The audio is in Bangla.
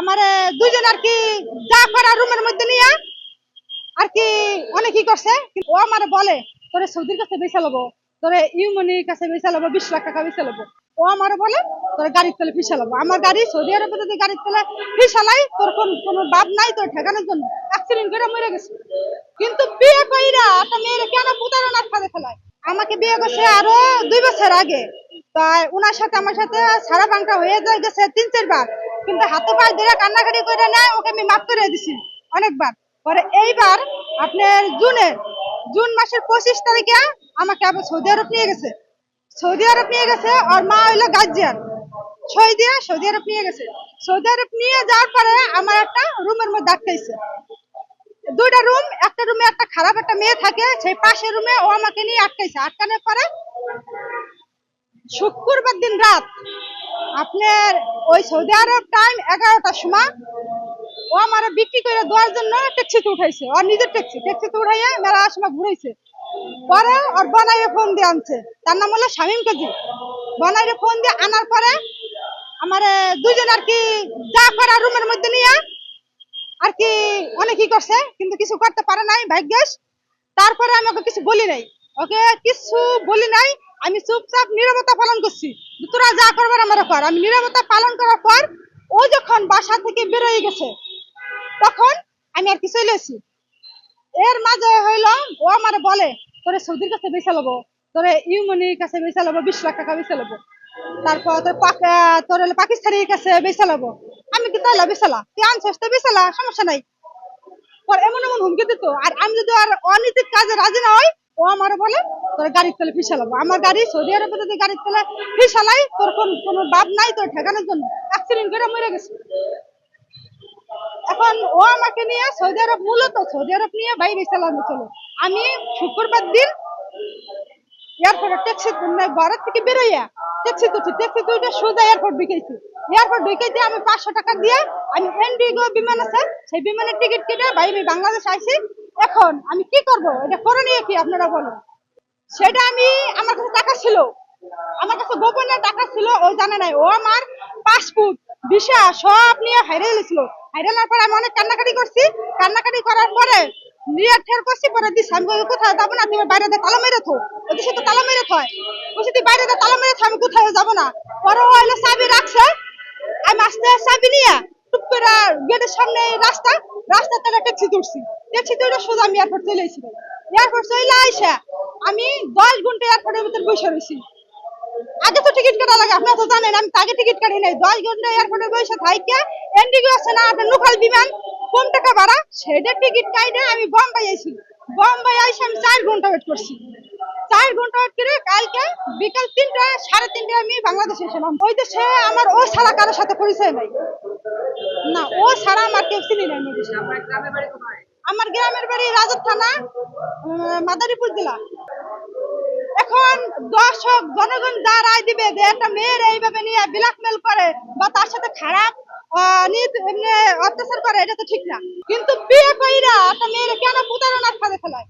আমার দুজন আর কি যা করা রুমের মধ্যে নিয়ে আর কি অনেক কি করছে ও আমার বলে, তোরে সৌদির কাছে বেচা লবো, তোরে ইউমনির কাছে বেচা লবো, বিশ লাখ টাকা বেচা লবো। ও আমার বলে, তোর গাড়ির তেলে ফিসা লবো। আমার গাড়ি সৌদি আরবে যদি গাড়ির তেলে ফিসালাই তোর কোন, কোনো বাপ নাই তোর ঠেকানোর জন্য। অ্যাক্সিডেন্ট করে মরে গেছে। কিন্তু বিয়ে কইরা একটা মেয়ের কেন প্রতারণার ফাঁদে ফেলায়? আমাকে বিয়ে করছে আরও দুই বছর আগে। তাই ওনার সাথে আমার সাথে সারা বাংটা হয়ে গেছে তিন, চারবার। কিন্তু হাতে পায়ে ধরে কান্নাকাটি করে নেয়, ওকে আমি মাফ করে দিছি অনেকবার। পরে এইবার আপনার জুনের জুন মাসের পঁচিশ তারিখে আমাকে আবার সৌদি আরব নিয়ে গেছে। সৌদি আরব নিয়ে গেছে আর মা হইল গাজিয়ার ছয় দিয়ে সৌদি আরব নিয়ে গেছে। সৌদি আরব নিয়ে যাওয়ার পরে আমার একটা রুমের মধ্যে আটকাইছে দুইটা রুম, একটা রুমে একটা খারাপ একটা মেয়ে থাকে, সেই পাশের রুমে ও আমাকে নিয়ে আটকাইছে আটকানোর পরে শুক্রবার দিন রাত আপনার ওই সৌদি আরব টাইম এগারোটার সময় ও আমার বিক্রি করে দেওয়ার জন্য ট্যাক্সিতে উঠাইছে। ওর নিজের ট্যাক্সি ট্যাক্সিতে উঠাইয়া মেলা সময় ঘুরাইছে। পরে ওর বনাইয়ে ফোন দিয়ে আনছে। তার নাম হলো শামীম কাজী। বনাইয়ে ফোন দিয়ে আনার পরে আমার দুজন আর কি যা করা রুমের মধ্যে নিয়ে আর কি অনেক কি করছে, কিন্তু কিছু করতে পারে নাই, ভাগ্যেশ। তারপরে আমি ওকে কিছু বলি নাই। ওকে কিছু বলি নাই। আমি চুপচাপ নীরবতা পালন করছি। তোরা যা করবার আমার কর। আমি নীরবতা পালন করার পর ও যখন বাসা থেকে বেরোয় গেছে, তখন আমি আর কি এসেছি এর মাঝে হইল, ও আমার বলে, তোরে সৌদির কাছে বেচা লবো, তোরে ইউমনির কাছে বেচা লবো, বিশ লাখ টাকা বেচা লবো। তারপর তোর তোর হলো পাকিস্তানির কাছে বেচা লবো। আমি কি তাইলা বেচালা? তুই আনছিস তো বেচালা, সমস্যা নাই। পর এমন এমন হুমকি দিত। আর আমি যদি আর অনৈতিক কাজে রাজি না হই, ও আমার বলে তোর গাড়ির তেলে ফিসালাবো আমার গাড়ি সৌদি আরবে যদি গাড়ির তেলে ফিসালাই তোর কোন বাপ নাই তোর ঠেকানোর জন্য। অ্যাক্সিডেন্ট করে মরে গেছে। এখন ও আমাকে নিয়ে সৌদি আরব, মূলত সৌদি আরব নিয়ে বাইরে চলো। আমি শুক্রবার দিন এয়ারপোর্টে ট্যাক্সি ঘরের থেকে বেরোইয়া ট্যাক্সি তুলছি ট্যাক্সি তুলতে সোজা এয়ারপোর্ট ঢুকেছি। এয়ারপোর্ট ঢুকেছি আমি পাঁচশো টাকা দিয়ে আমি এন্ডিগো বিমান আছে, সেই বিমানের টিকিট কেটে বাইরে বাংলাদেশ আইছি। এখন আমি কি করব? এটা করে নিয়ে কি আপনারা বলুন? সেটা আমি, আমার কাছে টাকা ছিল। আমার কাছে গোপনে টাকা ছিল, ও জানে নাই। ও আমার পাসপোর্ট, ভিসা সব নিয়ে হাইরে গেছিল হাইরে যাওয়ার পরে আমি অনেক কান্নাকাটি করছি। কান্নাকাটি করার পরে তুমি বাইরে থয়। বাইরে আমি কোথায় যাব না। পরে চাবি চাবি গেটের সামনে রাস্তা রাস্তা তারা ট্যাক্সি তুলছি ট্যাক্সি তুলে সোজা আমি এয়ারপোর্ট চলে এয়ারপোর্ট চলে আইসা আমি দশ ঘণ্টা এয়ারপোর্টের ভিতরে বসে রয়েছি আগে তো টিকিট কাটা লাগে আপনারা তো জানেন, আমি আগে টিকিট কাটি নাই। দশ ঘণ্টা এয়ারপোর্টে বসে থাইকে এন্ডিগো আছে না, আপনার লোকাল বিমান কম টাকা ভাড়া, সেটা টিকিট কাটে আমি বোম্বাই আইছি। বোম্বাই আইসি আমি চার ঘণ্টা ওয়েট করছি। চার ঘণ্টা ওয়েট করে কালকে বিকাল তিনটা, সাড়ে তিনটে আমি বাংলাদেশে এসেলাম। ওই দেশে আমার ও ছাড়া কারোর সাথে পরিচয় নাই। না, ও ছাড়া আমার কেউ চিনি নাই। আমার গ্রামের বাড়ি রাজার থানা মাদারীপুর জেলা। এখন দর্শক, জনগণ যা রায় দিবে যে একটা মেয়ের এইভাবে নিয়ে ব্ল্যাকমেল করে বা তার সাথে খারাপ অত্যাচার করে, এটা তো ঠিক না। কিন্তু বিয়ে কইরা একটা মেয়ের কেন প্রতারণার ফাঁদে ফেলায়?